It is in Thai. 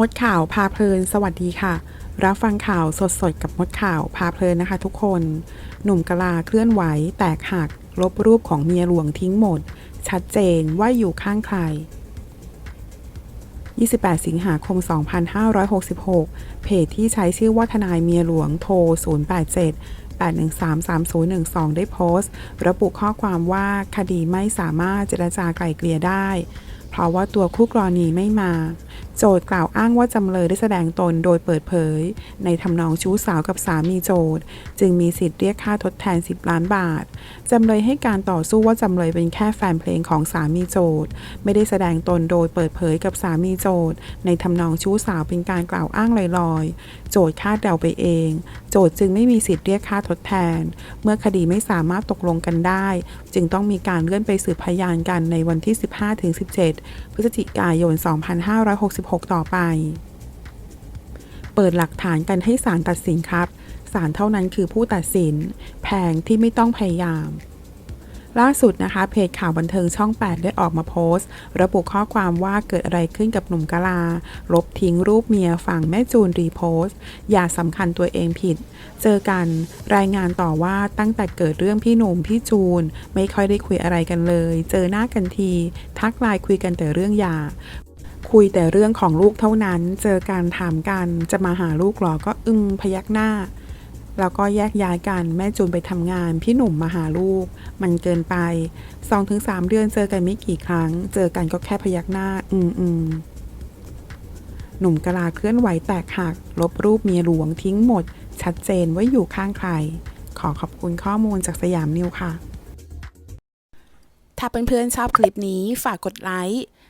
มดข่าวพาเพลิน สวัสดีค่ะ รับฟังข่าวสดๆกับมดข่าวพาเพลินนะคะ ทุกคน หนุ่มกะลาเคลื่อนไหว แตกหัก ลบรูปของเมียหลวงทิ้งหมด ชัดเจนว่าอยู่ข้างใคร 28 สิงหาคม 2566 เพจที่ใช้ชื่อว่าทนายเมียหลวงโทร 087 8133012 ได้โพสต์ ระบุข้อความว่าคดีไม่สามารถเจรจาไกล่เกลี่ยได้ เพราะว่าตัวคู่กรณีไม่มา โจทย์กล่าวอ้างว่าจำเลยได้แสดงตนโดยเปิดเผย ในทำนองชู้สาวกับสามีโจทย์ จึงมีสิทธิ์เรียกค่าทดแทน 10 ล้านบาท จำเลยให้การต่อสู้ว่าจำเลยเป็นแค่แฟนเพลงของสามีโจทย์ ไม่ได้แสดงตนโดยเปิดเผยกับสามีโจทย์ ในทำนองชู้สาวเป็นการกล่าวอ้างลอยๆ โจทย์คาดเดาไปเอง โจทย์จึงไม่มีสิทธิ์เรียกค่าทดแทน เมื่อคดีไม่สามารถตกลงกันได้ จึงต้องมีการเลื่อนไปสืบพยานกันในวันที่ 15-17 พฤศจิกายน 2566ต่อไป เปิดหลักฐานกันให้ศาลตัดสินครับศาลเท่านั้นคือผู้ตัดสิน แพงที่ไม่ต้องพยายาม ล่าสุดนะคะ เพจข่าวบันเทิงช่อง 8 ได้ออกมาโพสต์ ระบุข้อความว่าเกิดอะไรขึ้นกับหนุ่มกะลา ลบทิ้งรูปเมียฝั่งแม่จูนรีโพสต์ อย่าสำคัญตัวเองผิด เจอกันรายงานต่อว่าตั้งแต่เกิดเรื่องพี่หนุ่มพี่จูน ไม่ค่อยได้คุยอะไรกันเลย เจอหน้ากันที ทักไลน์คุยกันแต่เรื่องยา คุยแต่เรื่องของลูกเท่านั้น เจอกันถามกัน จะมาหาลูกหรอ ก็อึมพยักหน้า แล้วก็แยกย้ายกัน แม่จูนไปทำงาน พี่หนุ่มมาหาลูก มันเกินไป 2-3 เดือนเจอกันไม่กี่ครั้ง เจอกันก็แค่พยักหน้า อืมอืมหนุ่มกะลาเคลื่อนไหวแตกหัก ลบรูปเมียหลวงทิ้งหมด ชัดเจนว่าอยู่ข้างใคร ขอขอบคุณข้อมูลจากสยามนิวค่ะ ถ้าเพื่อนๆชอบคลิปนี้ฝากกดไลค์